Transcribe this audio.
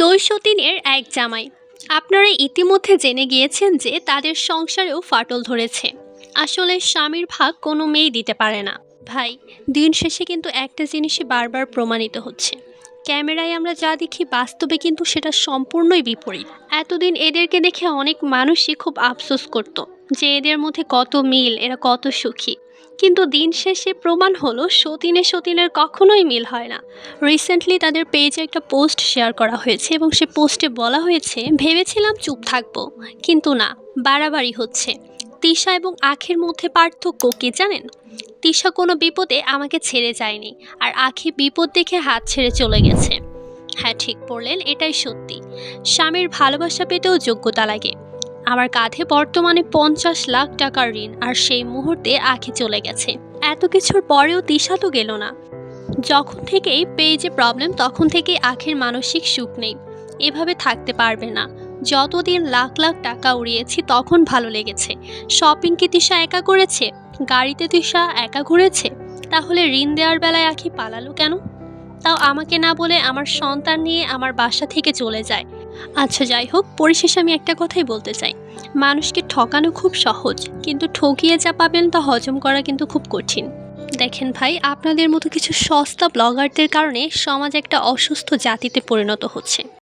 দুই সতীনের এক জামাই। আপনারা ইতিমধ্যে জেনে গিয়েছেন যে তাদের সংসারেও ফাটল ধরেছে। আসলে স্বামীর ভাগ কোনো মেয়ে দিতে পারে না। ভাই, দিন শেষে কিন্তু একটা জিনিসই বারবার প্রমাণিত হচ্ছে। ক্যামেরায় আমরা যা দেখি, বাস্তবে কিন্তু সেটা সম্পূর্ণই বিপরীত। এতদিন এদেরকে দেখে অনেক মানুষই খুব আফসোস করত যে এদের মধ্যে কত মিল, এরা কত সুখী। কিন্তু দিন শেষে প্রমাণ হলো সতীনে সতীনের কখনোই মিল হয় না। রিসেন্টলি তাদের পেজে একটা পোস্ট শেয়ার করা হয়েছে এবং সে পোস্টে বলা হয়েছে, ভেবেছিলাম চুপ থাকব, কিন্তু না, বাড়াবাড়ি হচ্ছে। তিশা এবং আখের মধ্যে পার্থক্য কি জানেন? তিশা কোনো বিপদে আমাকে ছেড়ে যায়নি আর আখি বিপদ দেখে হাত ছেড়ে চলে গেছে। হ্যাঁ ঠিক পড়লেন এটাই সত্যি। স্বামীর ভালোবাসা পেতেও যোগ্যতা লাগে। আমার কাঁধে বর্তমানে পঞ্চাশ লাখ টাকার ঋণ আর সেই মুহূর্তে আখি চলে গেছে। এত কিছুর পরেও তিশা তো গেল না। যখন থেকেই পেজে প্রবলেম তখন থেকেই আখের মানসিক সুখ নেই। এভাবে থাকতে পারবে না। যতদিন লাখ লাখ টাকা উড়িয়েছি, তখন ভালো লেগেছে। শপিং কি তিশা একা করেছে? গাড়িতে তিশা একা ঘুরেছে? তাহলে ঋণ দেওয়ার বেলায় আখি পালালো কেন? তাও আমাকে না বলে আমার সন্তান নিয়ে আমার বাসা থেকে চলে যায়। আচ্ছা যাই হোক, পরিশেষে আমি একটা কথাই বলতে চাই। মানুষকে ঠকানো খুব সহজ, কিন্তু ঠকিয়ে যা পাবেন তা হজম করা কিন্তু খুব কঠিন। দেখেন ভাই, আপনাদের মতো কিছু সস্তা ব্লগারদের কারণে সমাজ একটা অসুস্থ জাতিতে পরিণত হচ্ছে।